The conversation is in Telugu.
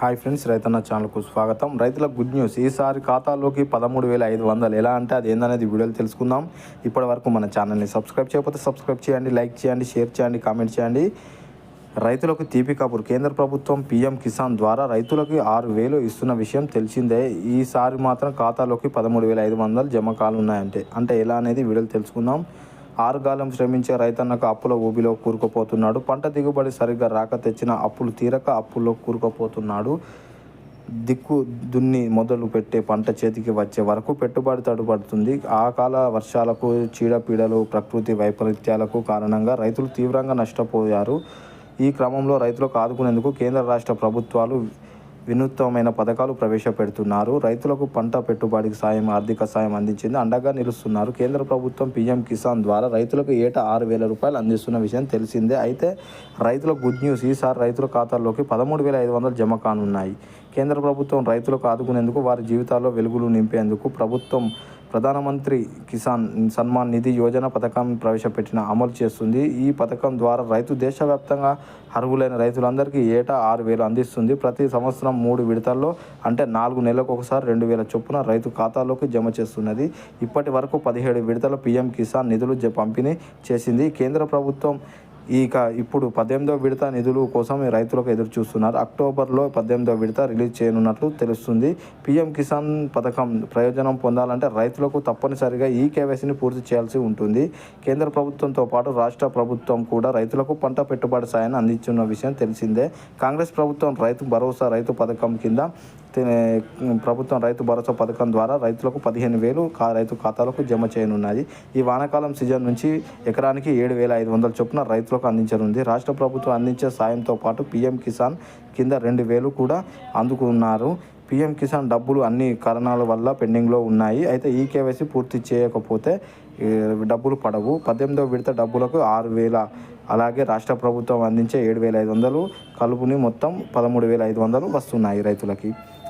హాయ్ ఫ్రెండ్స్ రైతన్న ఛానల్కు స్వాగతం రైతుల గుడ్ న్యూస్ ఈసారి ఖాతాలోకి పదమూడు వేల ఐదు వందలు. ఎలా అంటే అది ఏందనేది వీడియోలు తెలుసుకుందాం ఇప్పటి వరకు మన ఛానల్ని సబ్స్క్రైబ్ చేయకపోతే సబ్స్క్రైబ్ చేయండి లైక్ చేయండి షేర్ చేయండి కామెంట్ చేయండి రైతులకు తీపి కబుర్ కేంద్ర ప్రభుత్వం పీఎం కిసాన్ ద్వారా రైతులకి ఆరు వేలు ఇస్తున్న విషయం తెలిసిందే ఈసారి మాత్రం ఖాతాలోకి పదమూడు వేల ఐదు వందలు జమ కానున్నాయంటే అంటే ఎలా అనేది వీడియోలు తెలుసుకుందాం ఆరుగాలం శ్రమించే రైతన్నకు అప్పుల ఊబిలో కూరుకుపోతున్నాడు. పంట దిగుబడి సరిగ్గా రాక తెచ్చిన అప్పులు తీరక అప్పుల్లో కూరుకుపోతున్నాడు. దిక్కు దున్ని మొదలు పెట్టే పంట చేతికి వచ్చే వరకు పెట్టుబడి తడుపడుతుంది. ఆ కాల వర్షాలకు చీడపీడలు ప్రకృతి వైపరీత్యాలకు కారణంగా రైతులు తీవ్రంగా నష్టపోయారు. ఈ క్రమంలో రైతులకు ఆదుకునేందుకు కేంద్ర రాష్ట్ర ప్రభుత్వాలు వినూత్నమైన పథకాలు ప్రవేశపెడుతున్నారు. రైతులకు పంట పెట్టుబడికి సాయం ఆర్థిక సాయం అందించింది అండగా నిలుస్తున్నారు. కేంద్ర ప్రభుత్వం పీఎం కిసాన్ ద్వారా రైతులకు ఏటా ఆరు వేల రూపాయలు అందిస్తున్న విషయం తెలిసిందే. అయితే రైతుల గుడ్ న్యూస్ ఈసారి రైతుల ఖాతాల్లోకి పదమూడు వేల ఐదు వందలు జమ కానున్నాయి. కేంద్ర ప్రభుత్వం రైతులకు ఆదుకునేందుకు వారి జీవితాల్లో వెలుగులు నింపేందుకు ప్రభుత్వం ప్రధానమంత్రి కిసాన్ సన్మాన్ నిధి యోజన పథకం ప్రవేశపెట్టిన అమలు చేస్తుంది. ఈ పథకం ద్వారా రైతు దేశవ్యాప్తంగా అర్హులైన రైతులందరికీ ఏటా ఆరు వేలు అందిస్తుంది. ప్రతి సంవత్సరం మూడు విడతల్లో అంటే నాలుగు నెలలకు ఒకసారి రెండు వేల చొప్పున రైతు ఖాతాలోకి జమ చేస్తున్నది. ఇప్పటి వరకు పదిహేడు విడతల పీఎం కిసాన్ నిధులు పంపిణీ చేసింది. కేంద్ర ప్రభుత్వం ఇక ఇప్పుడు పద్దెనిమిదవ విడత నిధులు కోసం రైతులకు ఎదురు చూస్తున్నారు అక్టోబర్లో పద్దెనిమిదవ విడత రిలీజ్ చేయనున్నట్లు తెలుస్తుంది. పీఎం కిసాన్ పథకం ప్రయోజనం పొందాలంటే రైతులకు తప్పనిసరిగా ఈ కేవైసీని పూర్తి చేయాల్సి ఉంటుంది. కేంద్ర ప్రభుత్వంతో పాటు రాష్ట్ర ప్రభుత్వం కూడా రైతులకు పంట పెట్టుబడి సాయాన్ని అందించిన విషయం తెలిసిందే. కాంగ్రెస్ ప్రభుత్వం రైతు భరోసా రైతు పథకం కింద ప్రభుత్వం రైతు భరోసా పథకం ద్వారా రైతులకు పదిహేను వేలు రైతు ఖాతాలకు జమ చేయనున్నది ఈ వానాకాలం సీజన్ నుంచి ఎకరానికి ఏడు వేల ఐదు వందల చొప్పున రైతులకు అందించనుంది. రాష్ట్ర ప్రభుత్వం అందించే సాయంతో పాటు పీఎం కిసాన్ కింద రెండు వేలు కూడా అందుకున్నారు. పీఎం కిసాన్ డబ్బులు అన్ని కారణాల వల్ల పెండింగ్లో ఉన్నాయి. అయితే ఈ కేవైసీ పూర్తి చేయకపోతే డబ్బులు పడవు. పద్దెనిమిదవ విడత డబ్బులకు ఆరు వేల అలాగే రాష్ట్ర ప్రభుత్వం అందించే ఏడు వేల ఐదు వందలు కలుపుని మొత్తం పదమూడు వేల ఐదు వందలు వస్తున్నాయి రైతులకి.